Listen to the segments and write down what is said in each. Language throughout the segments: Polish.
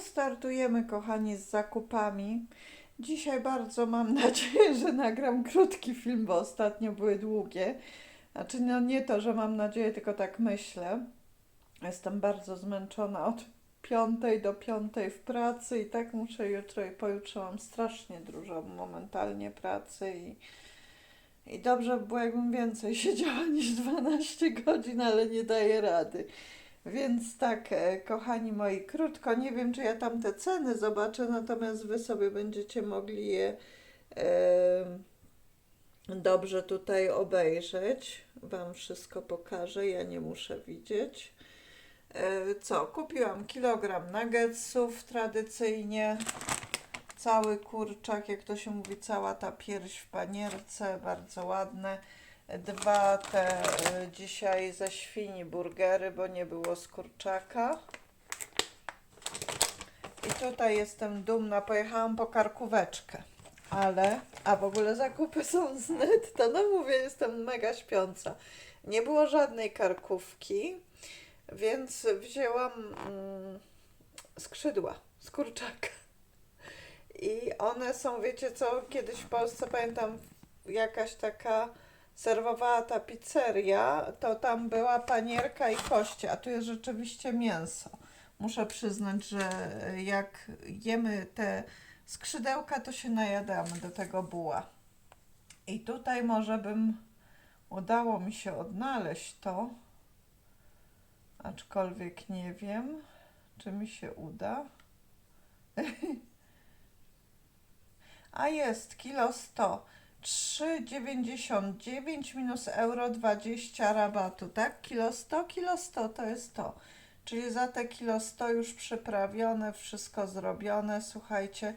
startujemy, kochani, z zakupami. Dzisiaj bardzo mam nadzieję, że nagram krótki film, bo ostatnio były długie. Znaczy, no nie to, że mam nadzieję, tylko tak myślę. Jestem bardzo zmęczona od piątej do piątej w pracy i tak muszę jutro i pojutrze mam strasznie dużo momentalnie pracy i, i dobrze by było, jakbym więcej siedziała niż 12 godzin, ale nie daję rady. Więc tak, e, kochani moi, krótko, nie wiem, czy ja tam te ceny zobaczę, natomiast wy sobie będziecie mogli je e, dobrze tutaj obejrzeć. Wam wszystko pokażę, ja nie muszę widzieć. E, co, kupiłam kilogram nuggetsów tradycyjnie. Cały kurczak, jak to się mówi, cała ta pierś w panierce, bardzo ładne. Dwa te e, dzisiaj ze świni burgery, bo nie było z kurczaka. I tutaj jestem dumna, pojechałam po karkóweczkę. Ale, a w ogóle zakupy są z netta. No mówię, jestem mega śpiąca. Nie było żadnej karkówki, więc wzięłam mm, skrzydła z kurczaka. I one są, wiecie co, kiedyś w Polsce pamiętam jakaś taka serwowała ta pizzeria, to tam była panierka i kości, a tu jest rzeczywiście mięso. Muszę przyznać, że jak jemy te skrzydełka, to się najadamy do tego buła. I tutaj może bym udało mi się odnaleźć to, aczkolwiek nie wiem, czy mi się uda. A jest, kilo 100. 3,99 minus euro 20 rabatu, tak? Kilo 100, kilo 100 to jest to. Czyli za te kilo 100 już przyprawione, wszystko zrobione. Słuchajcie,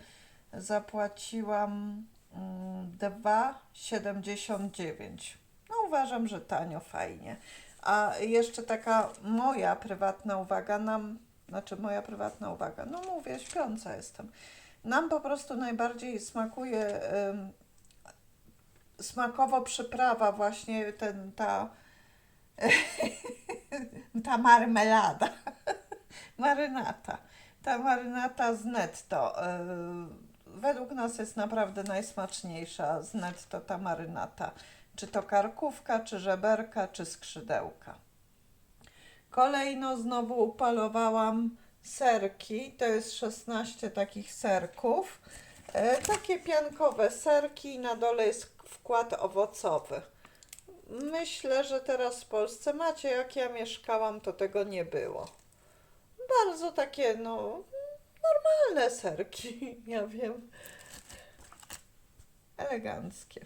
zapłaciłam mm, 2,79. No uważam, że tanio, fajnie. A jeszcze taka moja prywatna uwaga nam, znaczy moja prywatna uwaga, no mówię, śpiąca jestem. Nam po prostu najbardziej smakuje ym, smakowo przyprawa właśnie ten, ta ta marmelada. Marynata. Ta marynata z netto yy, według nas jest naprawdę najsmaczniejsza z netto ta marynata. Czy to karkówka, czy żeberka, czy skrzydełka. Kolejno znowu upalowałam serki. To jest 16 takich serków. E, takie piankowe serki, na dole jest wkład owocowy. Myślę, że teraz w Polsce macie, jak ja mieszkałam, to tego nie było. Bardzo takie, no, normalne serki, ja wiem. Eleganckie.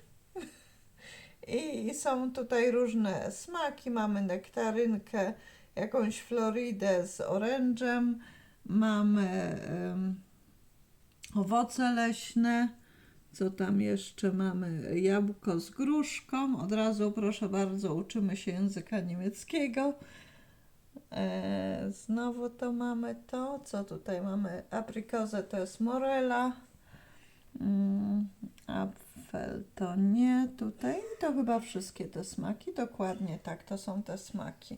I są tutaj różne smaki. Mamy nektarynkę, jakąś Floridę z orężem. Mamy em, owoce leśne. Co tam jeszcze mamy? Jabłko z gruszką. Od razu, proszę bardzo, uczymy się języka niemieckiego. E, znowu to mamy to. Co tutaj mamy? Aprikozę to jest morela. Mm, apfel to nie. Tutaj to chyba wszystkie te smaki. Dokładnie tak, to są te smaki.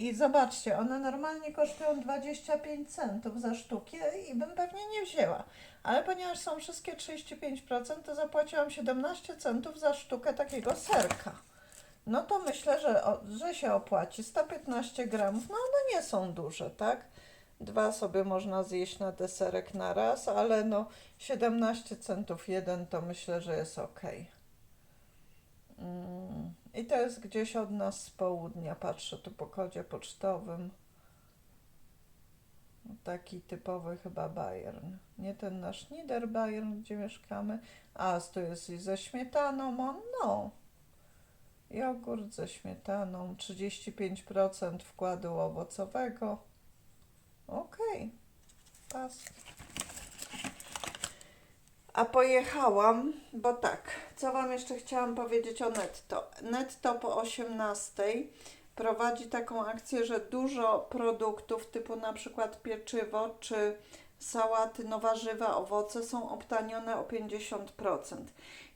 I zobaczcie, one normalnie kosztują 25 centów za sztukę i bym pewnie nie wzięła. Ale ponieważ są wszystkie 35%, to zapłaciłam 17 centów za sztukę takiego serka. No to myślę, że, że się opłaci. 115 gramów, no one nie są duże, tak? Dwa sobie można zjeść na deserek na raz, ale no 17 centów jeden to myślę, że jest ok. Mm. I to jest gdzieś od nas z południa. Patrzę tu po kodzie pocztowym. Taki typowy chyba Bayern. Nie ten nasz Niederbayern, gdzie mieszkamy. A, tu jest i ze śmietaną. on, No. Jogurt ze śmietaną. 35% wkładu owocowego. Okej. Pas. A pojechałam, bo tak, co Wam jeszcze chciałam powiedzieć o Netto. Netto po 18 prowadzi taką akcję, że dużo produktów typu na przykład pieczywo czy sałaty, no warzywa, owoce są obtanione o 50%.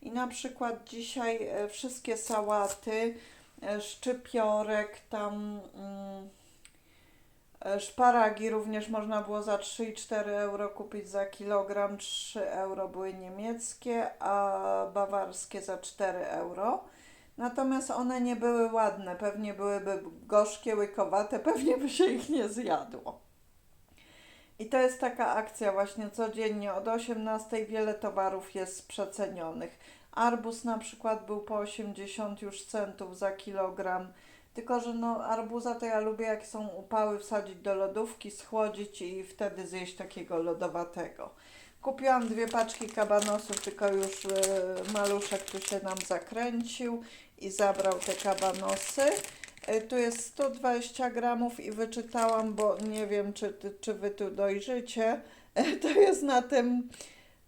I na przykład dzisiaj e, wszystkie sałaty, e, szczypiorek, tam mm, Szparagi również można było za 3,4 euro kupić za kilogram. 3 euro były niemieckie, a bawarskie za 4 euro. Natomiast one nie były ładne, pewnie byłyby gorzkie, łykowate, pewnie by się ich nie zjadło. I to jest taka akcja właśnie codziennie od 18 wiele towarów jest przecenionych. Arbuz na przykład był po 80 już centów za kilogram. Tylko, że no arbuza to ja lubię jak są upały wsadzić do lodówki, schłodzić i wtedy zjeść takiego lodowatego. Kupiłam dwie paczki kabanosów, tylko już e, maluszek tu się nam zakręcił i zabrał te kabanosy. E, Tu jest 120 gramów i wyczytałam, bo nie wiem, czy, czy wy tu dojrzycie. E, To jest na tym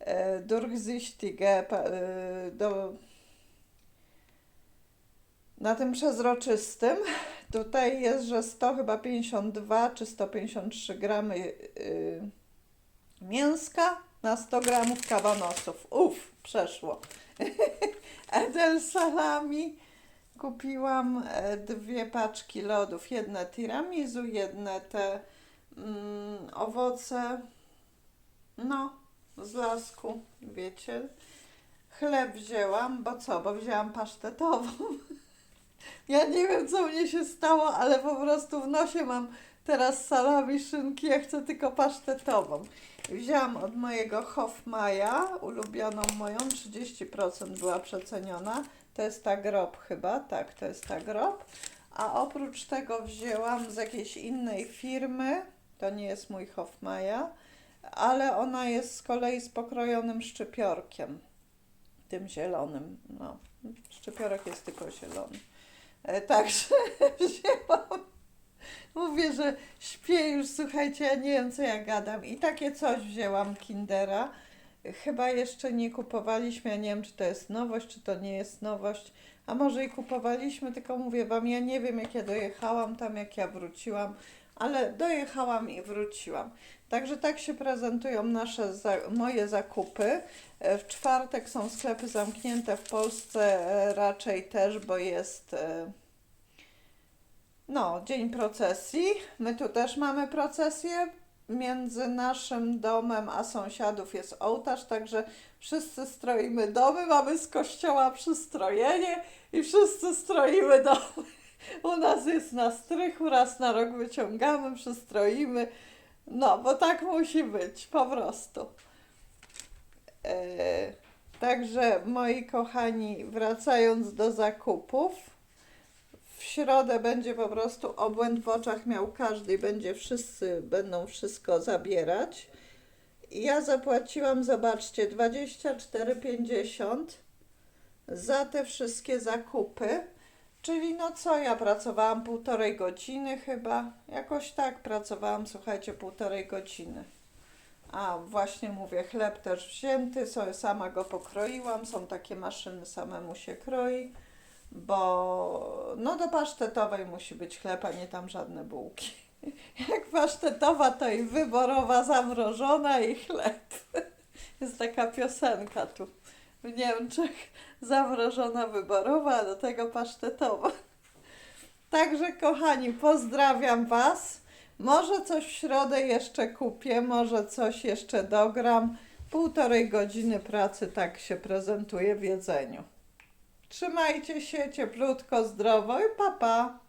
e, Durchsichtige, pa- e, do, na tym przezroczystym. Tutaj jest, że 100 chyba 52 czy 153 gramy y, mięska na 100 gramów kabanosów. Uff, przeszło. Edel salami. Kupiłam e, dwie paczki lodów. Jedne tiramisu, jedne te mm, owoce. No, z lasku, wiecie. Chleb wzięłam, bo co? Bo wzięłam pasztetową. Ja nie wiem, co mnie się stało, ale po prostu w nosie mam teraz salami, szynki, ja chcę tylko pasztetową. Wzięłam od mojego Hofmaja, ulubioną moją, 30% była przeceniona. To jest ta grob chyba, tak, to jest ta grob. A oprócz tego wzięłam z jakiejś innej firmy, to nie jest mój Hofmaja, ale ona jest z kolei z pokrojonym szczypiorkiem, tym zielonym. No, szczypiorek jest tylko zielony. E, Także wzięłam. Mówię, że śpię już, słuchajcie, ja nie wiem co ja gadam. I takie coś wzięłam Kindera. Chyba jeszcze nie kupowaliśmy, ja nie wiem czy to jest nowość, czy to nie jest nowość. A może i kupowaliśmy, tylko mówię wam, ja nie wiem jak ja dojechałam tam, jak ja wróciłam, ale dojechałam i wróciłam. Także tak się prezentują nasze, moje zakupy. E, W czwartek są sklepy zamknięte, w Polsce e, raczej też, bo jest e, no, dzień procesji. My tu też mamy procesję. Między naszym domem a sąsiadów jest ołtarz, także wszyscy stroimy domy, mamy z kościoła przystrojenie i wszyscy stroimy domy. U nas jest na strychu, raz na rok wyciągamy, przystroimy. No, bo tak musi być, po prostu. E, Także moi kochani, wracając do zakupów, w środę będzie po prostu obłęd w oczach miał każdy będzie wszyscy będą wszystko zabierać. Ja zapłaciłam, zobaczcie, 24,50 za te wszystkie zakupy. Czyli no co, ja pracowałam półtorej godziny chyba. Jakoś tak pracowałam, słuchajcie, półtorej godziny. A właśnie mówię, chleb też wzięty, sobie sama go pokroiłam. Są takie maszyny, samemu się kroi, bo no do pasztetowej musi być chleb, a nie tam żadne bułki. Jak pasztetowa, to i wyborowa, zamrożona i chleb. Jest taka piosenka tu w Niemczech. Zamrożona wyborowa, do tego pasztetowa. Także kochani, pozdrawiam Was. Może coś w środę jeszcze kupię, może coś jeszcze dogram. Półtorej godziny pracy tak się prezentuje w jedzeniu. Trzymajcie się cieplutko, zdrowo i papa. Pa.